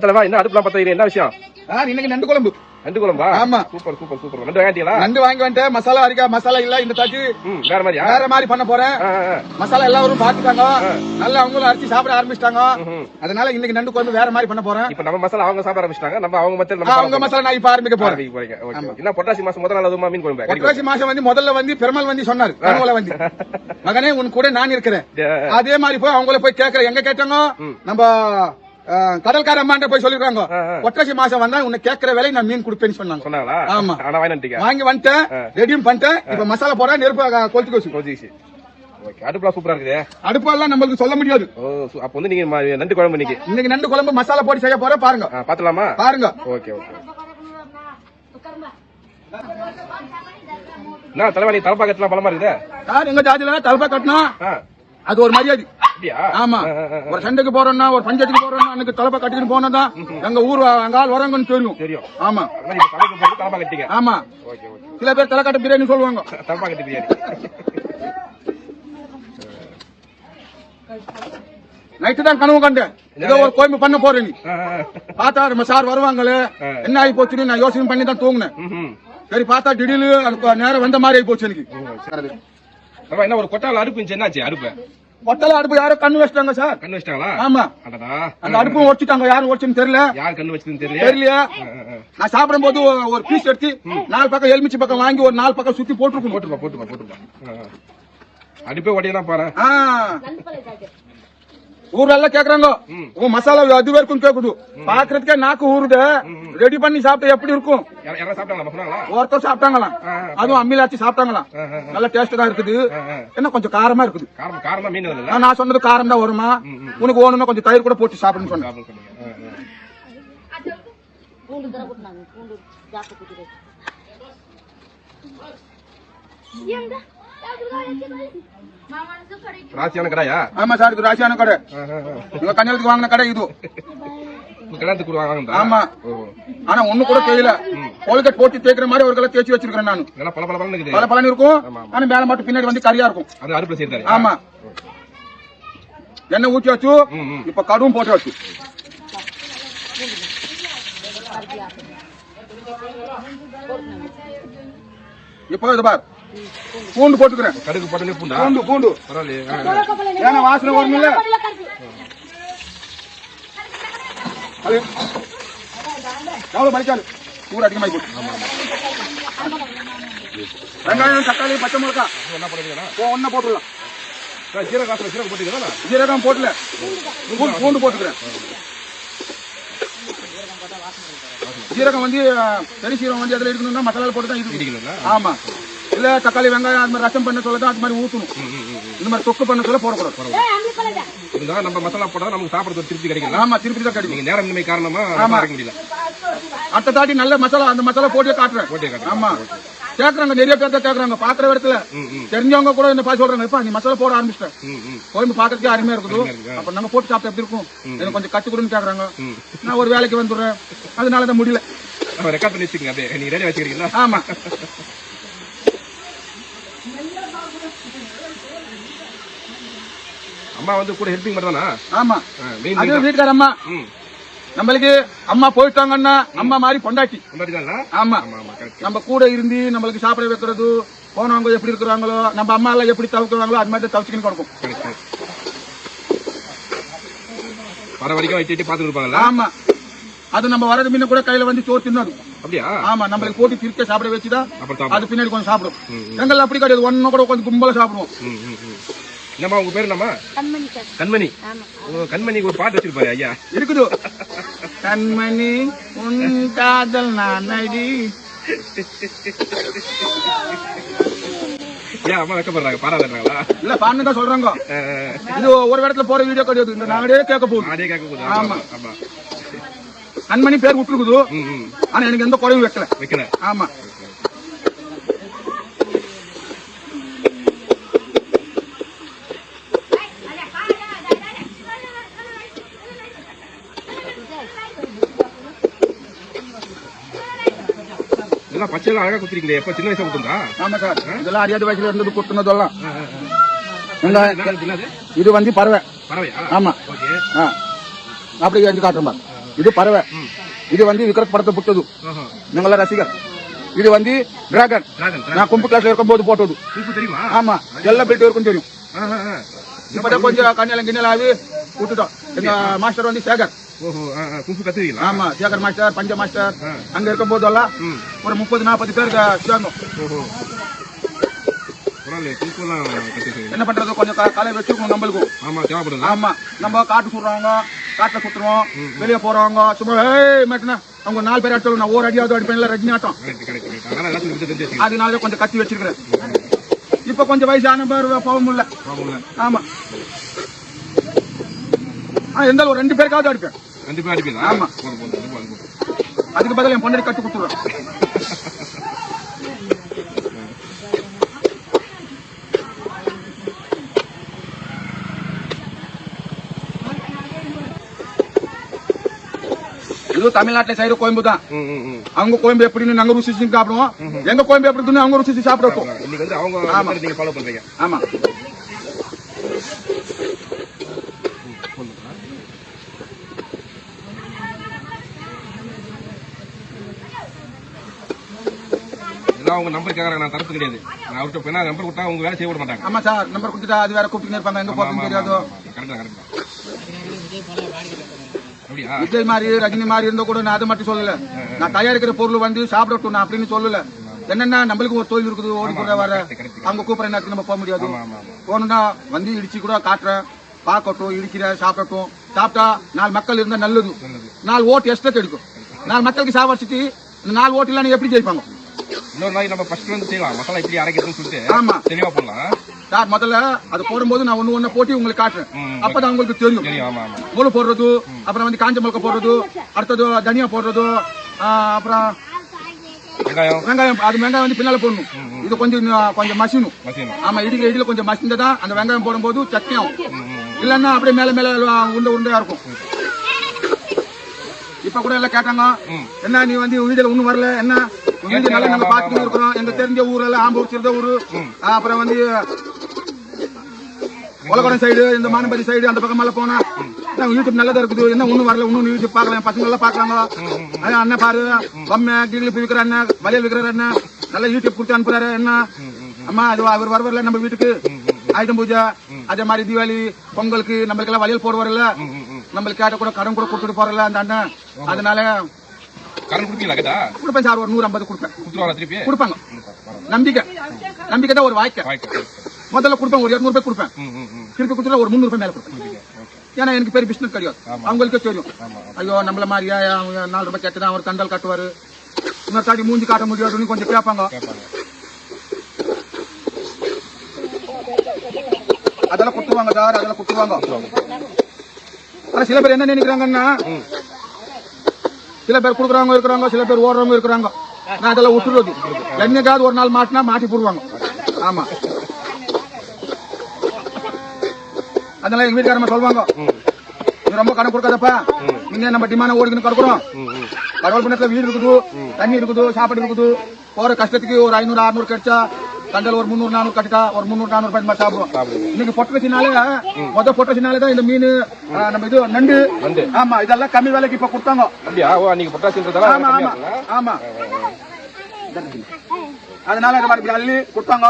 என்ன தலைவா என்ன அடுப்புலாம் பத்த என்ன விஷயம்? இன்னைக்கு நண்டு குழம்பு. நண்டு குழம்பா? ஆமா. Super super super. நண்டு வாங்கிட்டீங்களா? நண்டு வாங்கி வந்துட்டேன். மசாலா அரிக்கா மசாலா இல்ல இந்த தாச்சு வேற மாதிரியா? வேற மாதிரி பண்ண போறேன். மசாலா எல்லாரும் பாத்துட்டாங்க. நல்லா அவங்களும் அரிசி சாப்பிட ஆரம்பிச்சிட்டாங்க. அதனால இன்னைக்கு நண்டு குழம்பு வேற மாதிரி பண்ண போறேன். இப்ப நம்ம மசாலா அவங்க சாப்பிட ஆரம்பிச்சிட்டாங்க. நம்ம அவங்க நம்ம அவங்க மசாலா நான் இப்ப ஆரம்பிக்க போறேன். போறீங்க. என்ன பொட்டாசி மாசம் முதல் நாள் மீன் குழம்பு? ஒட்டராசி மாசம் வந்து முதல்ல வந்து பெருமாள் வந்து சொன்னார். கனவுல வந்து. மகனே உன் கூட நான் இருக்கிறேன். அதே மாதிரி போய் அவங்கள போய் கேக்குறேன் எங்க கேட்டாங்க? நம்ம அம்மாண்ட போய் சொல்லிருக்காங்க. ஒட்டராசி மாசம் வந்தா உன்னை கேக்குற வேலை நான் மீன் கொடுப்பேன்னு சொன்னாங்க. ஆமா. வாங்கி வந்துட்டேன். ரெடியும் பண்ணிட்டேன். இப்ப மசாலா போட நெருப்பு கொளுத்து வச்சு கோஜிச்சு ஓகே அடுப்புலாம் சூப்பரா இருக்குது. அடுப்பெல்லாம் நம்மளுக்கு சொல்ல முடியாது. அப்ப வந்து நீங்க நண்டு குழம்பு இன்னைக்கு? இன்னைக்கு நண்டு குழம்பு மசாலா போட்டு செய்ய போறேன் பாருங்க. பாத்துலாமா பாருங்க. Okay okay. என்ன தலைவா நீ தலப்பா கட்டலாம் பலமா இருக்குதே? எங்க ஜாதியில தலப்பா ஆ, அது ஒரு மரியாதை. ஆமா. ஒரு சண்டைக்கு போறோம்னா ஒரு பஞ்சாயத்துக்கு போறோம்னா அன்னைக்கு தலப்பா கட்டிட்டு போனதா எங்க ஊர் எங்க ஆள் வரவங்கன்னு தெரியும் தெரியும். ஆமா. தலப்பா கட்டிங்க ஆமா. சில பேர் தலைக்கட்ட பிரியாணி சொல்லுவாங்க. தலப்பா கட்டி பிரியாணி. நைட்டு தான் கனவு கண்டேன். ஏதோ ஒரு கோயம்பு பண்ண போறேன் நீ. பார்த்தா நம்ம சார் வருவாங்களே. என்ன ஆகி போச்சுன்னு நான் யோசனை பண்ணி தான் தூங்கினேன். சரி பார்த்தா திடீர்னு நேரம் வந்த மாதிரி ஆகி போச்சு எனக்கு. என்ன ஒரு கொட்டால அடுப்பு இருந்துச்சு என்னாச்சு அடுப்பு? ஒட்டல அடுப்பு யாரோ கண்ணு வச்சிட்டாங்க சார். கண்ணு வச்சிட்டாங்களா? ஆமா. அடடா. அந்த அடுப்பும் ஒடிச்சிட்டாங்க யாரும் ஒடிச்சுன்னு தெரியல. யார் கண்ணு வச்சதுன்னு தெரியல? தெரியலையா. நான் சாப்பிடும் போது ஒரு பீஸ் எடுத்து நாலு பக்கம் எலுமிச்சி பக்கம் வாங்கி ஒரு நாலு பக்கம் சுத்தி போட்டுப்பா போட்டுப்பா ஆ, ஆ. அடுப்பே உடையதான் பாரு. ஊர்ல கேக்குறாங்க. உன் மசாலா அது வரைக்கும் கேக்குது. பாக்குறதுக்கே நாக்கு ஊறுது. ரெடி பண்ணி சாப்பிட்டா எப்படி இருக்கும்? ஒருத்தர் சாப்பிட்டாங்களாம் அதுவும் அம்மிலாச்சி சாப்பிட்டாங்களாம் ஆ, ஆ, நல்ல டேஸ்ட் தான் இருக்குது. என்ன கொஞ்சம் காரமா இருக்குது? நான் சொன்னது காரம் தான் வருமா? உனக்கு வேணும்னா கொஞ்சம் தயிர் கூட போட்டு சாப்பிடுன்னு சொன்னேன். ராசியான கடாயா? ஆமா சார் இது ராசியான கடை. இவங்க கல்யாணத்துக்கு வாங்கின கடை இது. உங்க கல்யாணத்துக்கு வாங்க ஆமா. ஆனா ஒண்ணு கூட தெரியல கோல்கேட் போட்டு தேய்க்கிற மாதிரி ஒரு கலை தேய்ச்சி வச்சிருக்கிறேன் நான். இதெல்லாம் பல பல பலன்னு இருக்குது பல பலன் இருக்கும் ஆனா மேல மட்டும் பின்னாடி வந்து கரியா இருக்கும். அது அடுப்புல செய்தாரு ஆமா. எண்ணெய் ஊற்றி வச்சு. இப்ப கடுவும் போட்டு வச்சு. இப்போ இது பார். பூண்டு போட்டுக்கிறேன். கடுகு போட்டனே பூண்டா? பூண்டு பூண்டு. பரவாயில்லையே. ஏன்னா வாசனை வரும் இல்ல அது எவ்வளவு மதிக்காது ஊர் அதிகமாகி வெங்காயம் தக்காளி பச்சை மிளகா. என்ன பண்ணுறீங்களா ஒன்ன போட்டுடலாம். ஜீரக காசுல ஜீரகம் போட்டுக்கிறதா ஜீரகம் பூண்டு போட்டுக்கிறேன். ஜீரகம் வந்து பெரிய சீரகம் வந்து எதுல இருக்கணும்னா மசாலா போட்டு தான் இது இடிக்கணுங்களா ஆமா. இல்ல தக்காளி வெங்காயம் அது மாதிரி ரசம் பண்ண சொல்ல தான் அது மாதிரி ஊத்தணும். இந்த மாதிரி தொக்கு பண்ண சொல்ல போடக்கூடாது. இருந்தாலும் நம்ம மசாலா போட்டா நமக்கு சாப்பிடுறது திருப்தி கிடைக்கல ஆமா திருப்பி தான் கிடைக்கும். நேரம் இன்மை காரணமா நம்ம அரைக்க முடியல. அடுத்த தாட்டி நல்ல மசாலா அந்த மசாலா போட்டு காட்டுறேன். போட்டே. ஆமா. கேக்குறாங்க நிறைய பேர் தான் கேக்குறாங்க. பாக்குற இடத்துல தெரிஞ்சவங்க கூட என்ன பார்த்து சொல்றாங்க இப்ப நீ மசாலா போட ஆரம்பிச்சிட்டேன் கோயம்பு பாக்குறதுக்கே அருமையா இருக்குது. இருக்கு. அப்ப நாங்க போட்டு சாப்பிட்டா எப்படி இருக்கும்? எனக்கு கொஞ்சம் கத்து கொடுன்னு கேக்குறாங்க. நான் ஒரு வேலைக்கு வந்துடுறேன். அதனால தான் முடியல. நம்ம ரெக்கார்ட் பண்ணி வச்சுக்கங்க அப்படியே. நீங்க ரெடி வச்சுக்கிறீங்களா? ஆமா. அம்மா வந்து கூட ஹெல்பிங் மட்டும்தானா? ஆமா. அது வீட்டுக்கார அம்மா. நம்மளுக்கு அம்மா போயிட்டாங்கன்னா அம்மா மாதிரி பொண்டாட்டி. கொண்டாடிதாங்களா ஆமா. நம்ம கூட இருந்து நம்மளுக்கு சாப்பிட வைக்கிறது போனவங்க எப்படி இருக்கிறாங்களோ நம்ம அம்மா எல்லாம் எப்படி தவிர்க்கிறாங்களோ அது மாதிரி தவிச்சுக்கின்னு கொடுக்கும். வர வரைக்கும் வச்சு பார்த்துட்டு இருப்பாங்கல்ல? ஆமா. அது நம்ம வரது முன்ன கூட கையில வந்து சோறு தின்னது அப்படியா? ஆமா நம்மளுக்கு போட்டு திருக்க சாப்பிட வச்சுதான். அது பின்னாடி கொஞ்சம் சாப்பிடும். எங்களை அப்படி கிடையாது ஒன்னு கூட கொஞ்சம் கும்பல சாப்பிடுவோம். ம் ம் ம். என்னம்மா உங்க பேர் என்னம்மா? கண்மணி கண்மணி. ஆமா. ஓ, கண்மணிக்கு ஒரு பாட்டு வச்சிருப்பாரு ஐயா. இருக்குது. கண்மணி உன் காதல் நான் அடி ஏன் அம்மா வைக்கப்படுறாங்க? இல்ல சொல்றாங்க. இது ஒரு இடத்துல போற வீடியோ கிடையாது. இந்த நாடே கேட்க போகுது. கேட்க போகுது. ஆமா. ஆமா. கண்மணி பேர் விட்டுருக்குது. ஆனா எனக்கு எந்த குறையும் வைக்கல. வைக்கல. ஆமா. இதெல்லாம் பச்சையெல்லாம் அழகா குத்துறீங்களே எப்ப சின்ன வயசுல குத்துந்தா ஆமா சார். இதெல்லாம் அறியாத வயசுல இருந்தது குத்துனதெல்லாம். இது வந்து பறவை. பறவையா? ஆமா. அப்படி செஞ்சு காட்டுறேன் பாரு. இது பறவை. இது வந்து விக்ரத் படத்தை புட்டது. ஓஹோ நீங்கள ரசிகர்? இது வந்து டிராகன் நான் கும்பு கிளாஸ்ல இருக்கும்போது போட்டது. ஆமா. எல்லா பெல்ட் இருக்கும் தெரியும். இப்பதான் கொஞ்சம் கண்ணில கிண்ணல ஆகி விட்டுட்டோம் எங்க மாஸ்டர் வந்து சேகர். கத்துவீங்களா? ஆமா சேகர் மாஸ்டர் பஞ்ச மாஸ்டர். அங்க இருக்கும் போதெல்லாம். ஒரு முப்பது நாற்பது பேருக்கு சேர்ந்தோம் ஓஹோ பரவாயில்ல குங்குலாம் கத்துக்கிறீங்க என்ன பண்றது? கொஞ்சம் காலை வச்சுக்கணும் நம்மளுக்கும் ஆமா தேவைப்படுதா? ஆமா. நம்ம காட்டு சுடுறவங்க காட்டுல சுத்துறோம் வெளியே போறவங்க சும்மா ஏய் மாட்டினா அவங்க நாலு பேர் அடிச்சாலும் நான் ஒரு அடியாவது அடிப்பேன் ரஜினி ஆட்டம். அதனால கொஞ்சம் கத்தி வச்சிருக்கிறேன். இப்ப கொஞ்சம் வயசான பேர் போக முடியல. ப்ராப்ளம் ஆமா. இருந்தாலும் ஒரு ரெண்டு பேருக்காவது அடிப்பேன். ஆமா. அது போதும், அது போதும். அதுக்கு பதிலா என் பொண்ணடி கட்டு கொடுத்துருவேன். இது தமிழ்நாட்டுல சைடு கோயம்பு தான். அவங்க கோயம்பு எப்படின்னு நாங்க ருசி சாப்பிடுவோம். எங்க கோயம்பு எப்படி இருக்குன்னு அவங்க ருசி சாப்பிடுவோம் இன்னைக்கு வந்து அவங்க ஆமா. நீங்க ஃபாலோ பண்றீங்க. ஆமா. அவங்க நம்பர் கேக்குறாங்க நான் தரப்பு கிடையாது. நான் அவர்கிட்ட போய் நம்பர் கொடுத்தா அவங்க வேலை செய்ய விட மாட்டாங்க. ஆமா சார் நம்பர் கொடுத்துட்டா அது வேற கூப்பிட்டு இருப்பாங்க எங்க போறதுன்னு தெரியாதோ. கரெக்டா கரெக்டா விஜய் மாதிரி ரஜினி மாதிரி இருந்தா கூட நான் அதை மட்டும் சொல்லல. நான் தயாரிக்கிற பொருள் வந்து சாப்பிடட்டும் நான் அப்படின்னு சொல்லல. என்னன்னா நம்மளுக்கு ஒரு தொழில் இருக்குது ஓடி போற வர. அவங்க கூப்பிடுற நேரத்துக்கு நம்ம போக முடியாது. போகணும்னா வந்து இடிச்சு கூட காட்டுறேன். பார்க்கட்டும் இடிக்கிற சாப்பிடட்டும். சாப்பிட்டா நாலு மக்கள் இருந்தா நல்லது. நாலு ஓட்டு எக்ஸ்ட்ரா கிடைக்கும் நாலு மக்களுக்கு சாவடிச்சிட்டு இந்த நாலு ஓட்டு இல்லைன்னு எப்படி ஜெயிப்பாங்க? இன்னொரு நாளைக்கு நம்ம ஃபர்ஸ்ட் வந்து செய்யலாம். மசாலா இப்படி அரைக்கிறதுன்னு சொல்லிட்டு ஆமா. தெளிவா போடலாம். சார் முதல்ல அது போடும்போது நான் ஒண்ணு ஒண்ணு போட்டு உங்களுக்கு காட்டுறேன். அப்பதான் உங்களுக்கு தெரியும். மூளை போடுறது அப்புறம் வந்து காஞ்ச மிளகா போடுறது அடுத்தது தனியா போடுறது அப்புறம் வெங்காயம். வெங்காயம் அது வெங்காயம் வந்து பின்னால போடணும். இது கொஞ்சம் கொஞ்சம் மசியணும். ஆமா இடிக்க இடியில கொஞ்சம் மசிந்தா தான் அந்த வெங்காயம் போடும்போது சட்னி ஆகும். இல்லன்னா அப்படியே மேல மேல உருண்டை உருண்டையா இருக்கும். இப்ப கூட எல்லாம் கேட்டாங்க. என்ன நீ வந்து வீடுல ஒண்ணும் வரல என்ன? வீடு நல்லா நாங்க பாத்துட்டு இருக்கிறோம். எங்க தெரிஞ்ச ஊர்ல ஆம்பூர் சிறந்த ஊரு. அப்புறம் வந்து உலகடம் சைடு இந்த மானம்பதி சைடு அந்த பக்கம் மேல போனா யூடியூப் நல்லதா இருக்குது? என்ன ஒண்ணும் வரல இன்னும் யூடியூப் பாக்கலாம் பசங்க எல்லாம் பாக்குறாங்க அண்ணன் பாரு பொம்மை கிரில் விற்கிற அண்ணன் வளையல் விற்கிற அண்ணன் நல்ல யூடியூப் கொடுத்து அனுப்புறாரு என்ன? அம்மா அது அவர் வருவார்ல நம்ம வீட்டுக்கு? ஆயுதம் பூஜை. அதே மாதிரி தீபாவளி பொங்கலுக்கு நம்மளுக்கு எல்லாம் வளையல் போடுவார்ல. நம்மளுக்கு கேட்ட கூட கடன் கூட கொடுத்துட்டு போறல அந்த அண்ணன். அதனால கரண்ட் கொடுப்பீங்களா கேட்டா? கொடுப்பேன் சார் ஒரு நூறு ஐம்பது கொடுப்பேன் கொடுத்துருவாங்க திருப்பி. கொடுப்பாங்க. நம்பிக்கை. நம்பிக்கை தான் ஒரு வாய்க்கை. முதல்ல கொடுப்பேன் ஒரு இருநூறு ரூபாய் கொடுப்பேன். திருப்பி கொடுத்துட்டு ஒரு முந்நூறு ரூபாய் மேல கொடுப்பேன். ஏன்னா எனக்கு பெரிய பிசினஸ் கிடையாது அவங்களுக்கே தெரியும். ஐயோ நம்மள மாதிரியா அவங்க நாலு ரூபாய் கேட்டுதான் அவர் கண்டல் காட்டுவாரு? இன்னொரு தாடி மூஞ்சி காட்ட முடியாதுன்னு கொஞ்சம் கேட்பாங்க. கேட்பாங்க. அதெல்லாம் கொடுத்துருவாங்க சார் அதெல்லாம் கொடுத்துருவாங்க ஆனா சில பேர் என்ன நினைக்கிறாங்கன்னா சில பேர் கொடுக்குறவங்க இருக்கிறாங்க சில பேர் ஓடுறவங்க இருக்கிறாங்க. நான் அதெல்லாம் விட்டுறது என்னைக்காவது ஒரு நாள் மாட்டினா மாட்டி போடுவாங்க. ஆமா. அதெல்லாம் எங்க வீட்டுக்காரமா சொல்லுவாங்க நீ ரொம்ப கணக்கு கொடுக்காதப்பா. நீங்க நம்ம டிமான ஓடிக்கணும் கிடக்குறோம். கடவுள் பண்ணத்துல வீடு இருக்குது தண்ணி இருக்குது சாப்பாடு இருக்குது. போற கஷ்டத்துக்கு ஒரு ஐநூறு அறுநூறு கிடைச்சா தண்டல் ஒரு முந்நூறு நானூறு கட்டிட்டா ஒரு முந்நூறு நானூறு ரூபாய் மாதிரி சாப்பிடுவோம். இன்னைக்கு பொட்டை வச்சினாலே மொத பொட்டை வச்சினாலே தான் இந்த மீன் நம்ம இது நண்டு. ஆமா இதெல்லாம் கம்மி விலைக்கு இப்ப கொடுத்தாங்க. ஆமா ஆமா ஆமா. அதனால இந்த மாதிரி அள்ளி கொடுத்தாங்க.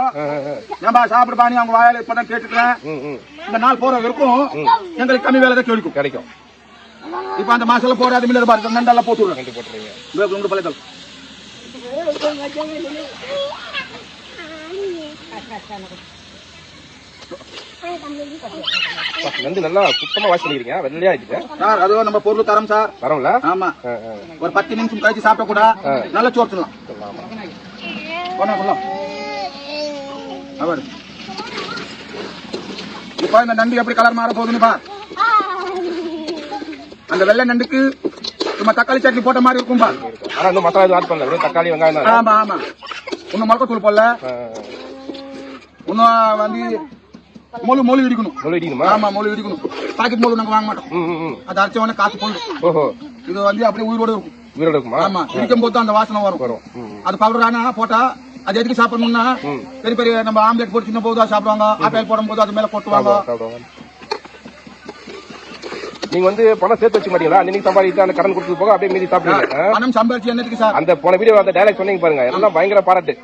ஏன்பா சாப்பிடு பாணி அவங்க வாயில இப்பதான் கேட்டுக்கிறேன். இந்த நாள் போற வரைக்கும் எங்களுக்கு கம்மி வேலை தான் கிடைக்கும். கிடைக்கும் இப்ப அந்த மாசத்துல போடாத மீன் பாருங்க நண்டெல்லாம் போட்டு விடுறேன் ரெண்டு போட்டுருவீங்க நண்டு நல்லா சுத்தமா வாஷ் பண்ணிக்கிறீங்க. வெள்ளையா இருக்குது. சார் அது நம்ம பொருள் தரம் சார். தரோம்ல ஆமா. ஒரு பத்து நிமிஷம் கழிச்சு சாப்பிட்ட கூட நல்லா சோர்த்துலாம் போனா கொள்ளலாம் அவர். இப்ப இந்த நண்டு எப்படி கலர் மாற போகுதுன்னு பா அந்த வெள்ளை நண்டுக்கு சும்மா தக்காளி சட்னி போட்ட மாதிரி இருக்கும் பா ஆனா இன்னும் மசாலா ஆட் பண்ணல. வெறும் தக்காளி வெங்காயம் ஆமா ஆமா. இன்னும் மிளகாத்தூள் போடல. ஆ, ஆ. இன்னும் வந்து மொழு மொழு இடிக்கணும் முழு இடிக்கணுமா ஆமா மொழு இடிக்கணும் பாக்கெட் மொழு நாங்க வாங்க மாட்டோம். அது அரைச்ச உடனே காசு போயிடும் ஓஹோ. இது வந்து அப்படியே உயிரோட இருக்கும். உயிரோட இருக்குமா? ஆமா இடிக்கும் போது அந்த வாசனை வரும். வரும். அது பவுடர் ஆனா போட்டா அது எதுக்கு சாப்பிடணும்னா பெரிய பெரிய நம்ம ஆம்லெட் போட்டு சின்ன போது சாப்பிடுவாங்க ஆப்பிள் போடும் போது அது மேல சாப்பிடுவாங்க. நீங்க வந்து பணம் சேர்த்து வச்சுக்க மாட்டீங்களா? அன்னைக்கு சம்பாதிச்சு அந்த கடன் கொடுத்தது போக அப்படியே மீதி சாப்பிடுவீங்க ஆ? பணம் சம்பாதிச்சு என்னத்துக்கு சார்? அந்த போன வீடியோ அந்த டைலாக் சொன்னீங்க பாருங்க. எல்லாம் பயங்கர பாராட்டு.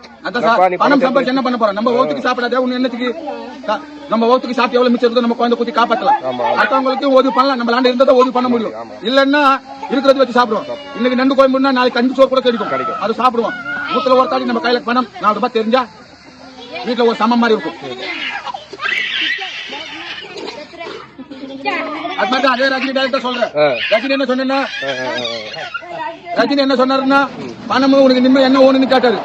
பணம் சம்பாதிச்சு என்ன பண்ண போறோம்? நம்ம ஓத்துக்கு சாப்பிடாத உன்ன என்னத்துக்கு? நம்ம ஓத்துக்கு சாப்பிட்டு எவ்வளவு மிச்சம் நம்ம குழந்தை குத்தி காப்பாத்தலாம். அடுத்தவங்களுக்கு உதவி பண்ணலாம் நம்ம லாண்ட இருந்தா உதவி பண்ண முடியும். இல்லன்னா இருக்கிறத வச்சு சாப்பிடுவோம். இன்னைக்கு நண்டு கோயம்புனா நாளைக்கு கஞ்சி சோறு கூட கிடைக்கும். அது சாப்பிடுவோம். மூத்துல ஒரு தாடி நம்ம கையில பணம். நாலு ரூபாய் தெரிஞ்சா வீட்டுல ஒரு சமம் மாதிரி இருக்கும். அது மாதிரி அதே ரஜினி டேரக்டர் சொல்றேன். ரஜினி என்ன சொன்னா. ரஜினி என்ன சொன்னாருன்னா பணமும் உனக்கு நிம்ம என்ன ஓணுன்னு கேட்டாரு.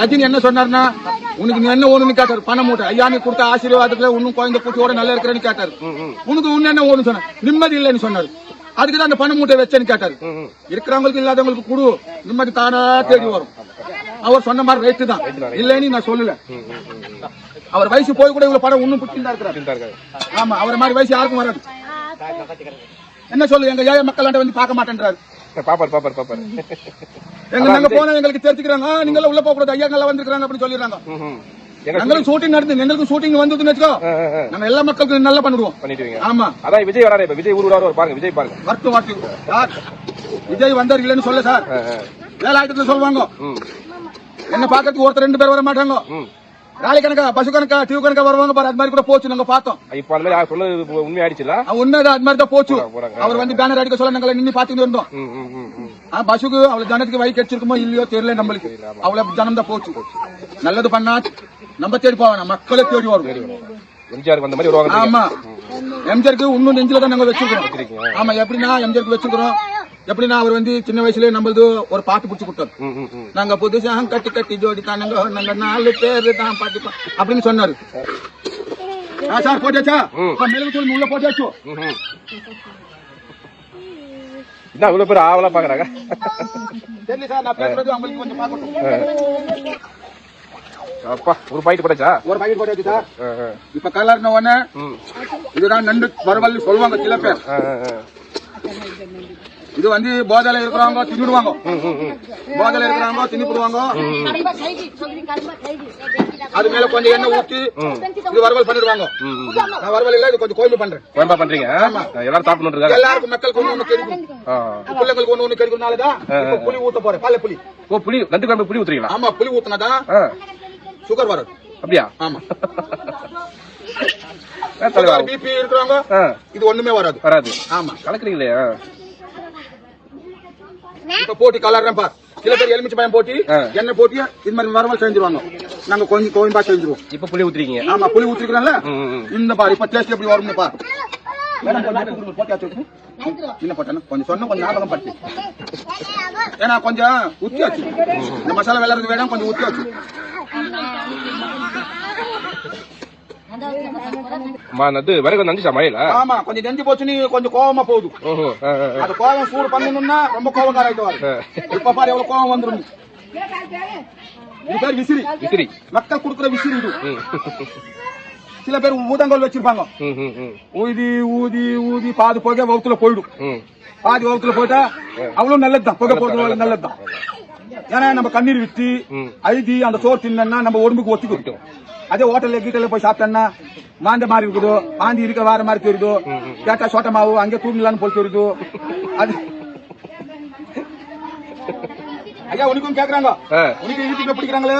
ரஜினி என்ன சொன்னாருன்னா உனக்கு நீ என்ன ஓணுன்னு கேட்டாரு? பணம் மூட்டை ஐயா நீ கொடுத்த ஆசீர்வாதத்துல உன்னும் குழந்தை குட்டியோட நல்லா இருக்கிறேன்னு கேட்டாரு. உனக்கு உன்ன என்ன ஓணும் சொன்ன நிம்மதி இல்லைன்னு சொன்னாரு. அதுக்கு தான் அந்த பணம் மூட்டை வச்சேன்னு கேட்டாரு. இருக்கிறவங்களுக்கு இல்லாதவங்களுக்கு குடு. நிம்மதி தானா தேடி வரும். அவர் சொன்ன மாதிரி ரைட்டு தான். இல்லைன்னு நான் சொல்லல. அவர் வயசு போய் கூட இவ்வளவு பணம் இன்னும் பிடிச்சிருந்தா இருக்கிறாரு. ஆமா அவர் மாதிரி வயசு யாருக்கும் வராது. என்ன சொல்லு எங்க ஏழை மக்கள் வந்து பார்க்க மாட்டேன்றாரு. பாப்பாரு பாப்பாரு பாப்பாரு. எங்க நாங்க போனா எங்களுக்கு தெரிஞ்சுக்கிறாங்க. நீங்க எல்லாம் உள்ள போக கூடாது ஐயா நல்லா வந்திருக்காங்க அப்படின்னு சொல்லிடுறாங்க. ம், ம். எங்க எங்களுக்கு ஷூட்டிங் நடந்து எங்களுக்கு ஷூட்டிங் வந்ததுன்னு வச்சுக்கோ. நாங்க எல்லா மக்களுக்கும் நல்லா பண்ணிடுவோம் பண்ணிடுவீங்க. ஆமா. அதான் விஜய் வராரு இப்ப விஜய் ஊர் ஊர் பாருங்க விஜய் பாருங்க. வரட்டும் வரட்டும் சார் விஜய் வந்தார் இல்லைன்னு சொல்ல சார். ஆ, ஆ. வேலாயுதத்துல சொல்லுவாங்க. என்ன பாக்கிறதுக்கு ஒருத்தர் ரெண்டு பேர் வர மாட்டாங்க. ராலி கணக்கா பசு கணக்கா டியூ கணக்கா வருவாங்க பாரு அது மாதிரி கூட போச்சு நாங்க பார்த்தோம். இப்ப அந்த மாதிரி சொன்னது உண்மை ஆயிடுச்சுல உண்மைதான் அது மாதிரி தான் போச்சு. அவர் வந்து பேனர் அடிக்க சொல்ல நாங்க நின்று பாத்துட்டு இருந்தோம். பஸ்ஸுக்கு அவ்வளவு ஜனத்துக்கு வழி கிடைச்சிருக்குமோ இல்லையோ தெரியல நம்மளுக்கு. அவ்வளவு ஜனம் தான் போச்சு. நல்லது பண்ணா நம்ம தேடி போவானா மக்களை தேடி வரும் எம்ஜிஆருக்கு வந்த மாதிரி ஆமா. எம்ஜிஆருக்கு இன்னும் நெஞ்சில தான் நாங்க வச்சிருக்கிறோம். ஆமா எப்படின்னா எம்ஜிஆருக்கு வச்சிருக்கிறோம். எப்படின்னா அவர் வந்து சின்ன வயசுல நம்மளது ஒரு பாட்டு பிடிச்சு கொடுத்தாரு. நாங்க புதுசா கட்டி கட்டி ஜோடி தானுங்க நாங்க நாலு பேரு தான் பாட்டு அப்படின்னு சொன்னாரு. சார் போட்டாச்சா? மிளகு தூள் உள்ள போட்டாச்சு. என்ன பேர் ஆவலா பாக்குறாங்க? சரி சார் நான் பேசுறது அவங்களுக்கு கொஞ்சம் பார்க்கட்டும். அப்பா ஒரு பாயிண்ட் போட்டாச்சா? ஒரு பாக்கெட் போட்டாச்சு சார். இப்ப கலர்ன உடனே. இதுதான் நண்டு வரவல் சொல்லுவாங்க சில பேர். இது வந்து போதையில இருக்கிறவங்க தின்னுடுவாங்க. போதையில இருக்கிறவங்க தின்னுடுவாங்க அது மேல கொஞ்சம் எண்ணெய் ஊத்தி இது வரவல் பண்ணிடுவாங்க. நான் வரவல் இல்ல இது கொஞ்சம் கோயில் பண்றேன். கோயம்பா பண்றீங்க? எல்லாரும் சாப்பிடணும் இருக்காங்க எல்லாருக்கும் மக்களுக்கு ஒண்ணு ஒண்ணு கிடைக்கும். ஆ. பிள்ளைங்களுக்கு ஒண்ணு ஒண்ணு கிடைக்கிறதுனாலதான் புளி ஊத்த போறேன் பால்ல புளி. ஓ புளி நண்டு குழம்பு புளி ஊத்துறீங்களா? ஆமா புளி ஊத்துனாதான் சுகர் வராது அப்படியா? ஆமா. பிபி இருக்கிறவங்க இது ஒண்ணுமே வராது. வராது. ஆமா. கலக்குறீங்களே. இப்ப போட்டி கலர்றேன் பார். சில பேர் எலுமிச்சை பயம் போட்டி ஆ. எண்ணெய் போட்டி இது மாதிரி வரவல் செஞ்சிருவாங்க. நாங்க கொஞ்சம் கோயம்பா செஞ்சிருவோம். இப்ப புளி ஊத்துறீங்க ஆமா புளி ஊத்திருக்கிறோம்ல. இந்த பாரு இப்ப டேஸ்ட் எப்படி வரும்னு பாரு. இல்ல போட்டேன்? கொஞ்சம் சொன்ன கொஞ்சம் ஞாபகம் படுத்து. ஏன்னா கொஞ்சம் உத்தியாச்சு இந்த மசாலா விளையாடுறது வேணாம் கொஞ்சம் உத்தியாச்சு நது விறகு நந்துச்சா மழையில ஆமா கொஞ்சம் நெஞ்சு போச்சுன்னு கொஞ்சம் கோவமா போகுது. அது கோவம் சூடு பண்ணணும்னா ரொம்ப கோவம் வரும் இப்ப பாரு எவ்வளவு கோவம் வந்துரும் இது பேர் விசிறி. விசிறி. மக்கள் கொடுக்குற விசிறி இது. சில பேர் ஊதங்கோல் வச்சிருப்பாங்க. ஊதி ஊதி ஊதி பாதி புகை வகுத்துல போயிடும். பாதி வகுத்துல போயிட்டா அவ்வளவு நல்லதுதான். புகை போடுறது நல்லதுதான். ஏன்னா நம்ம கண்ணீர் விட்டு ம். அழுதி அந்த சோறு தின்னா நம்ம உடம்புக்கு ஒத்துக்கும். அதே ஹோட்டல்ல கீட்டல போய் சாப்பிட்டோம்னா மாந்த மாதிரி இருக்குதோ பாந்தி இருக்க வார மாதிரி தெரியுதோ. கேட்டா சோட்ட மாவு அங்கே தூங்கலான்னு போல் தெரியுதோ. அது ஐயா உனக்கும் கேக்குறாங்க. உனக்கு யூடியூப்ல பிடிக்கிறாங்களே.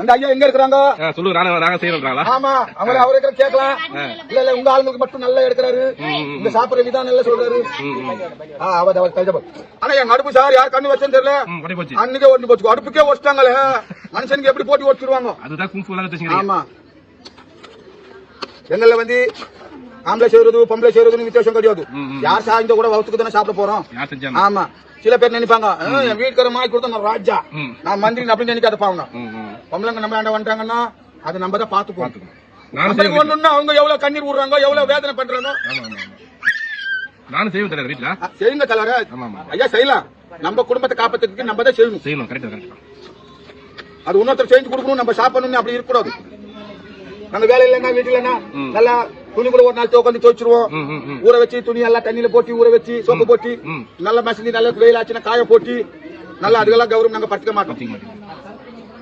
அந்த ஐயா எங்க இருக்கிறாங்க? சொல்லுங்க நாங்க நாங்க செய்யறோம்ங்களா ஆமா அவரை அவரை கேட்கலாம் இல்ல இல்ல உங்க ஆளுங்களுக்கு மட்டும் நல்லா எடுக்கிறாரு. இந்த சாப்பிடுற விதம் நல்லா சொல்றாரு. ஆ, அவர் அவர் கைதபர் ஆனா எங்க அடுப்பு சார் யார் கண்ணு வச்சேன்னு தெரியல? அன்னைக்கே ஒண்ணு போச்சு. அடுப்புக்கே வச்சிட்டாங்களே மனுஷனுக்கு எப்படி போட்டி வச்சிருவாங்க அதுதான் கத்துச்சீங்க ஆமா. எங்கள்ல வந்து ஆம்பளை செய்யறது பொம்பளை செய்யறதுன்னு வித்தியாசம் கிடையாது. யார் சாய்ந்த கூட வகுத்துக்கு தானே சாப்பிட போறோம்? ஆமா. சில பேர் நினைப்பாங்க "ஆ, என் வீட்டுக்கார மாய் கொடுத்தா நான் ராஜா. நான் மந்திரி அப்படின்னு நினைக்காத பாவங்க. பொம்பளைங்க நம்ம ஆண்ட வந்துட்டாங்கன்னா அது நம்ம தான் செய்வேன் நம்மளுக்கு ஒண்ணுன்னா அவங்க எவ்வளவு கண்ணீர் விடுறாங்க எவ்வளவு வேதனை பண்றாங்க. நானும் செய்வேன் தலைவர் வீட்டுல. செய்யுங்க தலைவர. ஐயா செய்யலாம். நம்ம குடும்பத்தை காப்பாத்துறதுக்கு நம்ம தான் செய்யணும். செய்யணும் கரெக்டா கரெக்டா அது இன்னொருத்தர் செஞ்சு கொடுக்கணும் நம்ம சாப்பிடணும்னு அப்படி இருக்கக்கூடாது. நாங்க வேலை இல்லைன்னா வீட்டுல இல்லைன்னா நல்லா துணி கூட ஒரு நாள் உட்காந்து துவைச்சிருவோம். ஊற வச்சு துணி எல்லாம் தண்ணியில போட்டு ஊற வச்சு சோப்பு போட்டு. நல்லா மசந்தி நல்லா வெயில் ஆச்சுன்னா காய போட்டு. நல்லா அதுக்கெல்லாம் கௌரவம் நாங்க படுத்துக்க மாட்டோம்.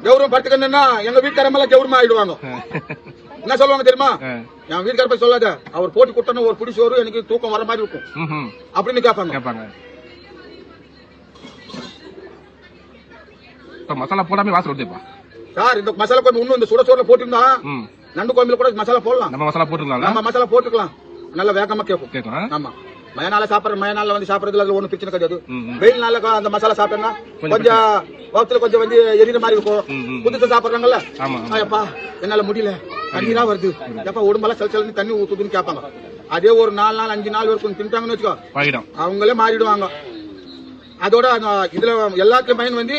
கௌரவம் படுத்துக்கணும்னா எங்க வீட்டுக்காரமெல்லாம் கௌரவம் ஆயிடுவாங்க. என்ன சொல்லுவாங்க தெரியுமா. என் வீட்டுக்கார போய் சொல்லாத. அவர் போட்டு கொடுத்தன ஒரு பிடி சோறு எனக்கு தூக்கம் வர மாதிரி இருக்கும். அப்படின்னு கேட்பாங்க. மசாலா போடாம வாசல் சார் இந்த மசாலா குழம்பு இன்னும் இந்த சுட சோறுல போட்டிருந்தா நண்டு குழம்புல கூட மசாலா போடலாம். நம்ம மசாலா போட்டுருந்தால நம்ம மசாலா போட்டுக்கலாம். நல்ல வேகமா கேட்கும் கேட்கும் ஆமா. மழைநாள சாப்பிடுற மழைநாள்ல வந்து சாப்பிடுறதுல அதுல ஒண்ணும் பிரச்சனை கிடையாது. வெயில் நாள்ல அந்த மசாலா சாப்பிட்டோம்னா கொஞ்சம் வகுத்துல கொஞ்சம் வந்து எரியுற மாதிரி இருக்கும். புதுசா சாப்பிடுறாங்கல்ல. எப்பா என்னால முடியல. தண்ணீரா வருது. எப்பா உடம்பெல்லாம் சல் சல்னு தண்ணி ஊத்துதுன்னு கேட்பாங்க. அதே ஒரு நாலு நாள் அஞ்சு நாள் வரைக்கும் தின்ட்டாங்கன்னு வச்சுக்கோ. அவங்களே மாறிடுவாங்க. அதோட இதுல எல்லாத்துலயும் பயன் வந்து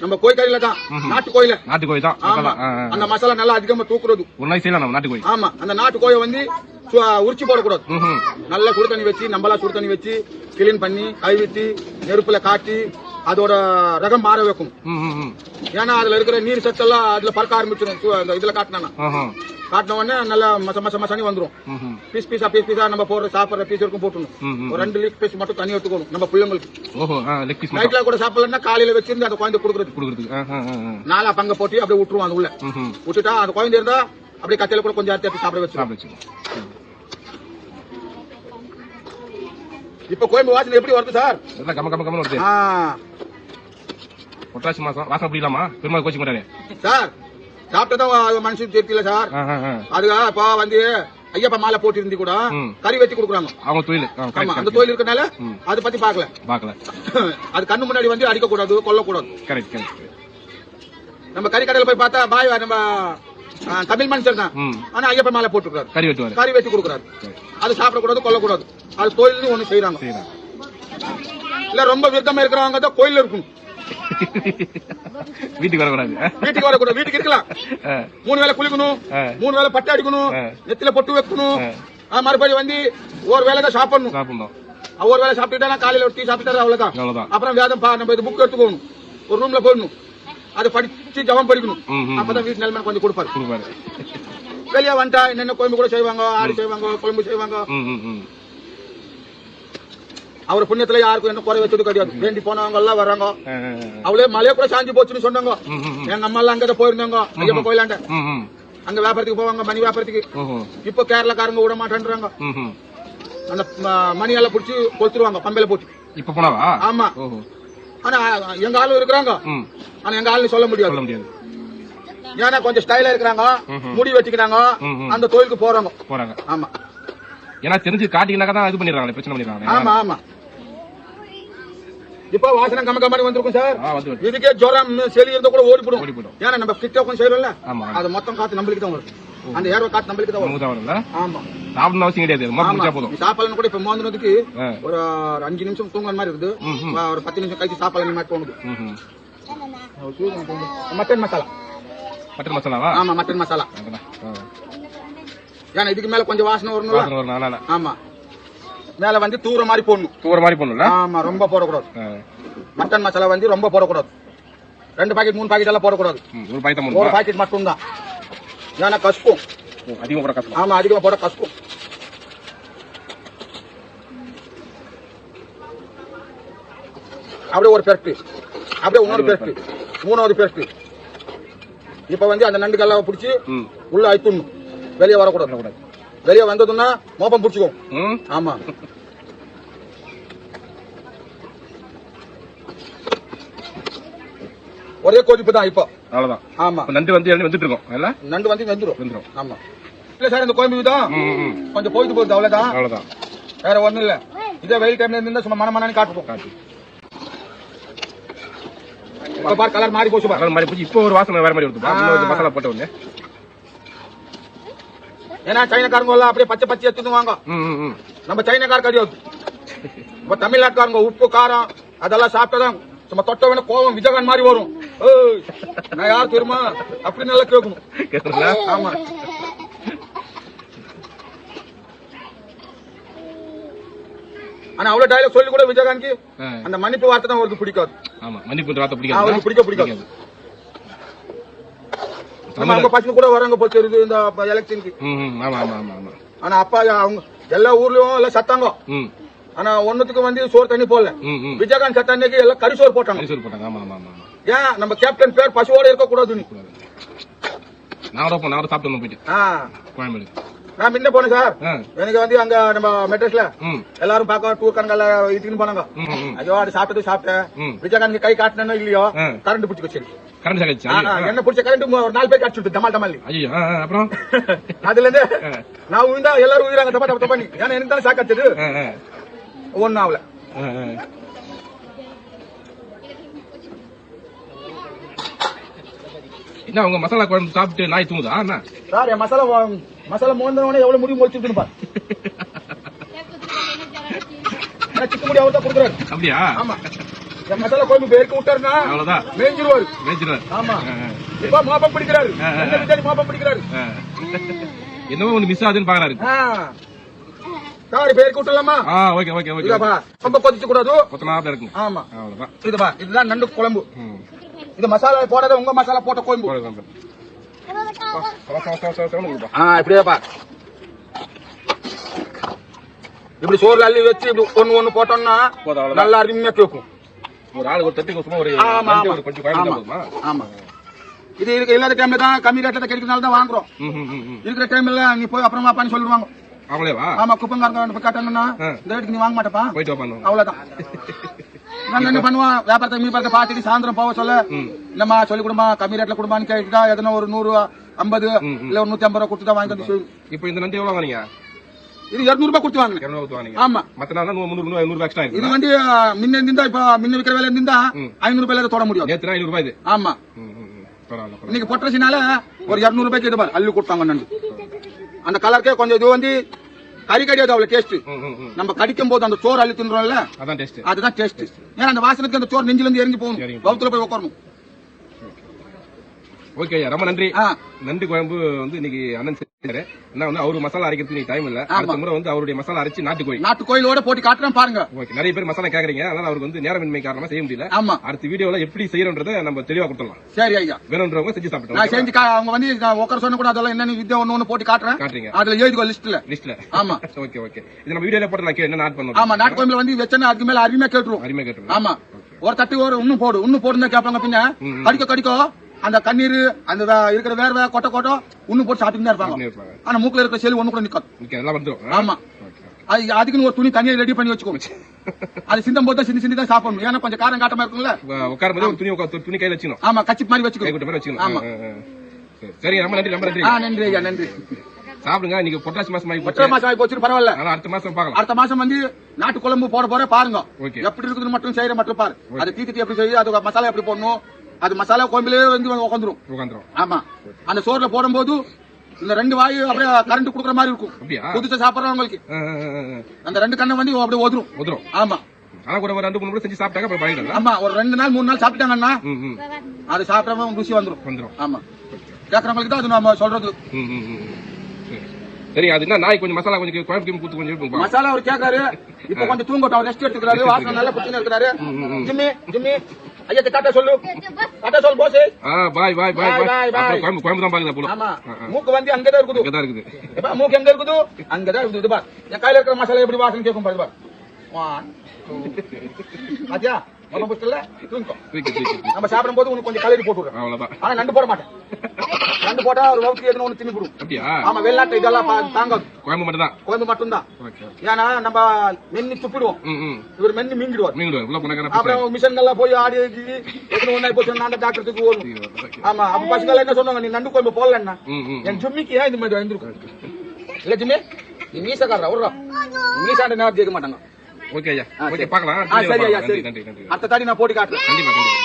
நம்ம கோயில தான். நாட்டு கோயில நாட்டு கோழி தான். ஆமா. அந்த மசாலா நல்லா அதிகமா தூக்குறது. ஒரு நாளைக்கு செய்யலாம் நம்ம நாட்டு கோழி ஆமா. அந்த நாட்டு கோயை வந்து உரிச்சு போடக்கூடாது. நல்லா சுடு தண்ணி வச்சு நம்மளா சுடு தண்ணி வச்சு கிளீன் பண்ணி கழுவிட்டு நெருப்புல காட்டி அதோட ரகம் மாற வைக்கும். ஏன்னா அதுல இருக்கிற நீர் சத்தெல்லாம் அதுல பறக்க ஆரம்பிச்சிடும் அந்த இதுல காட்டினா. காட்டின உடனே நல்லா மச மச மசனி வந்துரும் ம்ஹும். பீஸ் பீஸா பீஸ் பீஸா நம்ம போடுற சாப்பிடுற பீஸ் இருக்கும் போட்டுணும். ஒரு ரெண்டு லீக் பீஸ் மட்டும் தண்ணி எடுத்துக்கணும் நம்ம பிள்ளைங்களுக்கு நைட்ல கூட சாப்பிடலன்னா காலையில வச்சிருந்து அந்த குழந்தை கொடுக்குறது ஆ. நாலா பங்க போட்டு அப்படியே விட்டுருவோம் அது உள்ள. விட்டுட்டா அந்த குழந்தை இருந்தா அப்படியே கத்தையில கூட கொஞ்சம் அறுத்து எடுத்து சாப்பிட வச்சிருவோம் சாப்பிட வச்சுக்கோ இப்ப கோயம்பு வாசனை எப்படி வருது சார்? எல்லாம் கம்ம கம்ம கம்ம வருது. பொட்டாசி மாசம் வாசம் பிடிக்கலாமா பெருமாள் கோச்சிங் மாட்டாரு. சார் சாப்பிட்டதான் மனுஷன் தெரியல சார். ஆ, ஆ, ஆ. அதுக்கு இப்ப வந்து ஐயப்ப மாலை போட்டு இருந்து கூட. கறி வச்சு கொடுக்குறாங்க. அவங்க தொழில். ஆமா அந்த. தொழில் இருக்கனால. அதை பத்தி பாக்கல பார்க்கல. அது கண்ணு முன்னாடி வந்து அடிக்க கூடாது கொல்ல கூடாது கரெக்ட் கரெக்ட். நம்ம கறி கடையில போய் பார்த்தா பாய் நம்ம தமிழ் மனுஷர் தான். ஆனா ஐயப்ப மாலை போட்டுருக்காரு கறி வெட்டுவாரு. கறி வச்சு கொடுக்குறாரு. அது சாப்பிடக்கூடாது கொல்லக்கூடாது. அது தொழில்னு ஒண்ணு செய்யறாங்க இல்ல ரொம்ப விருத்தமா இருக்கிறவங்க தான் கோயில்ல இருக்கும் வீட்டுக்கு வரக்கூடாது? வீட்டுக்கு வரக்கூடாது. வீட்டுக்கு இருக்கலாம். மூணு வேளை குளிக்கணும். மூணு வேளை பட்டை அடிக்கணும். நெத்தில பொட்டு வைக்கணும். மறுபடியும் வந்து ஒரு வேளை தான் சாப்பிடணும். சாப்பிடணும். ஒரு வேளை சாப்பிட்டுட்டா காலையில ஒரு டீ சாப்பிட்டாரு அவ்வளவுதான். அப்புறம் வேதம் நம்ம இது புக் எடுத்துக்கணும். ஒரு ரூம்ல போடணும் அதை படிச்சு ஜபம் படிக்கணும். அப்பதான் வீட்டு நிலைமை கொஞ்சம் கொடுப்பாரு. வெளியே வந்துட்டா என்னென்ன குழம்பு கூட செய்வாங்க ஆடு செய்வாங்க குழம்பு செய்வாங்க. அவர் புண்ணியத்துல யாருக்கும் என்ன குறை வச்சது கிடையாது. வேண்டி போனவங்க எல்லாம் வர்றாங்க. அவளே மலைய கூட சாஞ்சி போச்சுன்னு சொன்னாங்க. எங்க அம்மா எல்லாம் அங்கதான் போயிருந்தாங்க. ஐயப்ப கோயிலாண்ட. அங்க வியாபாரத்துக்கு போவாங்க மணி வியாபாரத்துக்கு. இப்போ கேரளாக்காரங்க விட மாட்டேன்றாங்க. அந்த மணியெல்லாம் புடிச்சு கொளுத்துருவாங்க பம்பையில போட்டு. இப்ப போனாவா? ஆமா. ஆனா எங்க ஆளு இருக்கிறாங்க. ஆனா எங்க ஆளு சொல்ல முடியாது. முடியாது. ஏன்னா கொஞ்சம் ஸ்டைலா இருக்கிறாங்க. முடி ம். அந்த தொழிலுக்கு போறாங்க. போறாங்க. ஆமா. ஏன்னா தெரிஞ்சு காட்டிங்கனாக்கா தான் இது பண்ணிடுறாங்களே பிரச்சனை பண்ணிடுறாங்க ஆமா ஆமா. இப்போ வாசனை கம்ம கம்மாடி வந்திருக்கும் சார். இதுக்கே ஜுரம் செலி இருந்தா கூட ஓடி போடும். ஏன்னா நம்ம கிட்ட உட்காந்து செய்யறோம்ல. அது மொத்தம் காத்து நம்மளுக்கு தான் வரும். அந்த ஏர்வ காத்து நம்மளுக்கு தான் வரும். ஆமா. சாப்பிடணும் அவசியம் கிடையாது. முடிச்சா போதும். நீ சாப்பாடுன்னு கூட இப்ப மோந்தினதுக்கு. ஒரு அஞ்சு நிமிஷம் தூங்குற மாதிரி இருக்குது. ஒரு பத்து நிமிஷம் கழிச்சு சாப்பாடு மாதிரி தோணுது. மட்டன் மசாலா. மட்டன் மசாலாவா? ஆமா மட்டன் மசாலா. ஏன்னா இதுக்கு மேல கொஞ்சம் வாசனை நாளால ஆமா. மேல வந்து தூர மாதிரி போடணும். தூர மாதிரி பண்ணும்ல ஆமா ரொம்ப போடக்கூடாது. மட்டன் மசாலா வந்து ரொம்ப போடக்கூடாது. ரெண்டு பாக்கெட் மூணு பாக்கெட் எல்லாம் போடக்கூடாது. ஒரு பாக்கெட் மட்டும் தான் ஏன்னா கசுக்கும் அதிகமா போட கஷ்டம். ஆமா அதிகமா போட கசுக்கும் அப்படியே ஒரு பெருட்டு அப்படியே இன்னொரு பெருட்டு மூணாவது பெருட்டு இப்ப வந்து அந்த நண்டுக்கெல்லாம் பிடிச்சி ம். உள்ள அழுத்தணும். வெளியே வரக்கூடாது. வெளியே வந்ததுன்னா மோப்பம் பிடிச்சிக்கும். ஆமா. ஒரே கொதிப்பு தான் இப்போ. அவ்வளவுதான். ஆமா. நண்டு வந்து இறங்கி வந்துட்டு இருக்கோம். நண்டு வந்து வெந்துரும். வந்துரும். ஆமா. இல்ல சார் இந்த கோயம்பு தான். கொஞ்சம் போயிட்டு போகுது அவ்வளவுதான். அவ்வளவுதான். வேற ஒண்ணும் இல்ல. இதே வெயில் டைம்ல இருந்தா சும்மா மன மனன்னு காட்டுப்போம். காட்டு. இப்ப பார் கலர் மாறி போச்சு கலர் மாதிரி போச்சு. இப்போ ஒரு வாசனை வேற மாதிரி. இன்னொரு மசாலா போட்ட உடனே. ஏன்னா சைனாக்காரங்க எல்லாம் அப்படியே பச்சை பச்சை எடுத்துன்னு வாங்க நம்ம சைனாக்கார கிடையாது இப்ப தமிழ்நாட்டுக்காரங்க உப்பு காரம் அதெல்லாம் சாப்பிட்டதான் சும்மா தொட்ட வேணா கோவம் விஜயகாந்த் மாதிரி வரும். நான் யார் தெரியுமா? அப்படின்னு நல்லா கேட்கணும். ஆமா. ஆனா அவ்வளவு டைலாக் சொல்லி கூட விஜயகாந்த்க்கு அந்த மன்னிப்பு வார்த்தை தான் அவருக்கு பிடிக்காது. ஆமா மன்னிப்பு வார்த்தை அவருக்கு பிடிக்காது பிடிக்க பிடிக்காது. நம்ம அவங்க பசங்க கூட வராங்க போச்சு இந்த எலெக்ஷனுக்கு ஆமா ஆமா ஆமா ஆமா. ஆனா அப்பா அவங்க எல்லா ஊர்லயும் எல்லாம் சத்தாங்க. ஆனா ஒண்ணுத்துக்கு வந்து சோறு தண்ணி போடல. விஜயகாந்த் சத்த அன்னைக்கு எல்லாம் கறி சோறு போட்டாங்க. கரிசோறு போட்டாங்க. ஆமா ஆமா ஆமா. ஏன்? நம்ம கேப்டன் பேர் பசுவோட இருக்க கூடாதுன்னு நான் கூட போ நான் கூட சாப்பிட்டு போயிட்டு கோயம்பேடு. நான் முன்ன போனேன் சார். எனக்கு வந்து அங்க நம்ம மெட்ரஸ்ல எல்லாரும் பார்க்க டூர் கணக்கல்ல இட்டுன்னு போனாங்க. ஐயோ அது சாப்பிட்டது சாப்பிட்டேன். விஜயகாந்த் கை காட்டினோ இல்லையோ. கரண்ட் பிடிச்சி வச்சு என்ன பிடிச்ச கரண்ட் ஒரு நாலு பேர் அடிச்சுட்டு டமால் டமாலி ஆ, அப்புறம்? அதுல இருந்து. நான் உயிர்ந்தா எல்லாரும் உயிராங்க தப்பா தப்பா தப்பா ஏன்னா எனக்கு தான் சாக்காச்சது ஒன்னும் ஆகல ஆ, ஆ. என்ன உங்க மசாலா குழம்பு சாப்பிட்டு நாய் தூங்குதா? என்ன? சார் என் மசாலா மசாலா மோந்தவனே எவ்வளவு முடிவு முடிச்சுட்டு பாரு. சிக்க முடி அவர் தான் கொடுக்குறாரு. அப்படியா? ஆமா. என் மசாலா கோயம்பு பேருக்கு விட்டாருன்னா அவ்வளவுதான். மேய்ஞ்சிருவாரு. மேய்ச்சிடுவார் ஆமா. இப்ப மாப்பம் பிடிக்கிறாரு. என்ன மாப்பம் பிடிக்கிறாரு? ஆ. என்னமோ ஒண்ணு மிஸ் ஆகுதுன்னு பாக்குறாரு. பேருக்கு விட்டுலாமா ஆ ஓகே ஓகே ஓகே. இதப்பா ரொம்ப கொதிச்சு கூடாது கொத்தனாப்ல இருக்குங்க ஆமா. அவ்வளவுதான். இதுப்பா இதுதான் நண்டு குழம்பு. ம். இது மசாலா போடாத உங்க மசாலா போட்ட. ஆ இப்படியேப்பா. இப்படி சோறுல அள்ளி வச்சு இப்படி ஒண்ணு ஒண்ணு போட்டோம்னா. நல்லா அருமையா கேட்கும் ஒரு ஆளுக்கு ஒரு தட்டுக்கு சும்மா ஒரு ஆமா ஆமா. குழம்பு ஆமா இது இருக்கு இல்லாத டைம்ல தான் கம்மி ரேட்ல கிடைக்கிறதுனால தான் வாங்குறோம். இருக்கிற டைம்ல நீ போய் அப்புறமா பண்ணி சொல்லிடுவாங்க. அவங்களேவா ஆமா குப்பங்காரங்க காட்டணும்னா. இந்த ரேட்டுக்கு நீ வாங்க மாட்டப்பா. போயிட்டு வா பண்ணுவோம் அவ்வளவுதான். நாங்க என்ன பண்ணுவோம் வியாபாரத்தை மீ பார்த்து பார்த்துட்டு சாயந்தரம் போக சொல்ல. ம். என்னம்மா சொல்லி கொடுமா கம்மி ரேட்ல கொடுமான்னு கேட்டுட்டா எதனா ஒரு நூறு ஐம்பது. இல்ல ஒரு நூத்தி ஐம்பது ரூபா கொடுத்து தான் வாங்கி வந்து. இப்போ இந்த நண்டு எவ்வளவு வாங்குனீங்க? இது இருநூறு ரூபாய் கொடுத்து வாங்க இரநூறு வாங்குனீங்க. ஆமா. மத்த நாள் நூறு முந்நூறு நூறு நூறு எக்ஸ்ட்ரா இது வந்து ஆ, முன்ன இருந்தா இப்ப முன்ன விக்கிற வேலை இருந்தா. ஐநூறு ரூபாயில தொட முடியும் நேத்து ஐநூறு ரூபாய் இது. ஆமா. இன்னைக்கு பொட்டரசினால ஒரு இருநூறு ரூபாய்க்கு இது பாரு அள்ளி கொடுத்தாங்க நண்டு. அந்த கலருக்கே கொஞ்சம் இது வந்து கறி கடியாது அவ்வளவு டேஸ்ட். நம்ம கடிக்கும் போது அந்த சோறு அள்ளி தின்றோம்ல டேஸ்ட் அதுதான் டேஸ்ட் ஏன்னா அந்த வாசனைக்கு அந்த சோறு நெஞ்சில இருந்து இறங்கி போகணும் பௌத்துல போய் உட்காரணும் ஓகே ஐயா ரொம்ப நன்றி. நண்டு குழம்பு வந்து இன்னைக்கு அண்ணன் செஞ்சாரு. என்ன வந்து அவரு மசாலா அரைக்கிறதுக்கு நீ டைம் இல்ல. அடுத்த முறை வந்து அவருடைய மசாலா அரைச்சு நாட்டு கோயிலோட போட்டி காட்டுறேன் பாருங்க. ஓகே நிறைய பேர் மசாலா கேக்குறீங்க. அதனால அவருக்கு வந்து நேரமின்மை காரணமா செய்ய முடியல. ஆமா. அடுத்த வீடியோல எப்படி செய்யறோன்றத நம்ம தெளிவா கொடுத்துடலாம். சரி ஐயா. வேணும்ன்றவங்க செஞ்சு நான் சாப்பிட்டோம் செஞ்சு அவங்க வந்து நான் உட்கார சொன்ன கூட அதெல்லாம் என்னன்னு வித்தியா ஒண்ணு ஒண்ணு போட்டு காட்டுறேன். காட்டுறீங்க. அதுல எழுதிக்கோ லிஸ்ட்ல லிஸ்ட்ல ஆமா. ஓகே ஓகே இது நம்ம வீடியோல போட்டு நான் என்ன ஆட் பண்ணுவோம் ஆமா நாட்டு கோயில வந்து வச்சேன்னா அதுக்கு மேல அருமையா கேட்டுருவோம் அருமையா கேட்டுருங்க ஆமா. ஒரு தட்டு ஒரு இன்னும் போடு. இன்னும் போடுன்னு கேட்பாங்க பின்ன. கடிக்க கடிக்க. அந்த கண்ணீர் அந்த இருக்கிற வேர்வை கொட்ட கொட்ட இன்னும் போட்டு சாப்பிட்டு தான் இருப்பாங்க. ஆனா மூக்குல இருக்கிற செல் ஒண்ணு கூட நிக்காது. ஆமா. அது அதுக்குன்னு ஒரு துணி தனியா ரெடி பண்ணி வச்சுக்கோ. அது சிந்தம் போது சிந்தி சிந்தி தான் சாப்பிடணும். ஏன்னா கொஞ்சம் காரம் காட்டமா இருக்கும்ல. உட்கார போது ஒரு துணி துணி கையில வச்சுக்கணும். ஆமா கச்சி மாதிரி வச்சுக்கணும். ஆமா. சரி. ரொம்ப நன்றி ரொம்ப நன்றி. நன்றி ஐயா நன்றி. சாப்பிடுங்க இன்னைக்கு பொட்டாசி மாசம் ஆகி போச்சு. மாசம் ஆகி போச்சு பரவாயில்ல. அடுத்த மாசம் பார்க்கலாம். அடுத்த மாசம் வந்து நாட்டு குழம்பு போட போற பாருங்க. எப்படி இருக்குது மட்டும் செய்யற மட்டும் பாரு. அது தீத்துட்டு எப்படி செய்யுது அது மசாலா எப்படி போடணும் அது மசாலா கோயம்பிலே வந்து உட்காந்துரும் உட்காந்துரும் ஆமா. அந்த சோறுல போடும்போது இந்த ரெண்டு வாயு அப்படியே கரண்ட் குடுக்குற மாதிரி இருக்கும். அப்படியா? புதுசா சாப்பிடுறவங்களுக்கு. அந்த ரெண்டு கண்ணை வந்து அப்படியே ஒதுரும். உதிரும் ஆமா. ஆனா கூட ஒரு ரெண்டு மூணு முறை செஞ்சு சாப்பிட்டாங்க அப்புறம் ஆமா. ஒரு ரெண்டு நாள் மூணு நாள் சாப்பிட்டாங்கன்னா அது சாப்பிடாம ருசி வந்துரும். வந்துரும். ஆமா. கேக்குறவங்களுக்கு தான் அது நம்ம சொல்றது. சரி சரி அது என்ன? நாய் கொஞ்சம் மசாலா கொஞ்சம் குழம்பு கூத்து கொஞ்சம் மசாலா அவர் கேக்குறாரு இப்ப கொஞ்சம் தூங்கட்டும் அவர் ரெஸ்ட் எடுத்துக்கிறாரு. வாசனை நல்லா குச்சின்னு இருக்கிறாரு. Jimmy Jimmy. ஐயா டாட்டா சொல்லு. டாட்டா சொல்லு போஸ். ஆ பாய் பாய் பாய் Bye, bye, பாய் bye. அப்புறம் குழம்பு குழம்பு தான் பாக்குதா போல. ஆமா. மூக்கு வந்து அங்கதான் இருக்குது. அங்கதான் இருக்குது. எப்பா மூக்கு எங்க இருக்குது? அங்கதான் இருக்குது இது பார். என் கையில இருக்கிற மசாலா எப்படி வாசனை கேட்கும் பாரு பார். பாத்தியா தூக்கி தூக்கி. நம்ம சாப்பிடும் போது உனக்கு கொஞ்சம் கலரி போட்டு அவ்வளவுதான். ஆனா நண்டு போட மாட்டேன். நண்டு போட்டா ஒரு வகுத்து எதுன்னு ஒண்ணு போடும் அப்படியா? ஆமா வெளிநாட்டு இதெல்லாம் பா- தாங்காது. குழம்பு மட்டும் தான் கோயம்பு மட்டும்தான். ஓகே ஏன்னா நம்ம மென்னு துப்பிடுவோம். இவர் மென்னு மிங்கிடுவார் போனாங்க அப்புறம் மிஷன்கள்லாம் போய் ஆடி எதுன்னு ஒண்ணாய் போச்சு நான் டாக்டர் தூக்கி ஓடணும் ஆமா அப்ப பசங்க என்ன சொன்னாங்க நீ நண்டு கோயம்பு போடலன்னா என் ஜும்மிக்கு ஏன் இந்த மாதிரி வந்துருக்கு இல்ல ஜும்மி நீ மீசக்காரரா விடுறா மீசாண்ட நேரம் ஜெயிக்க மாட்டாங்க. ஓகே ஐயா ஓகே. பார்க்கலாம். நன்றி நன்றி அடுத்த தாடி நான் போட்டி காட்டுறேன். கண்டிப்பா கண்டிப்பா.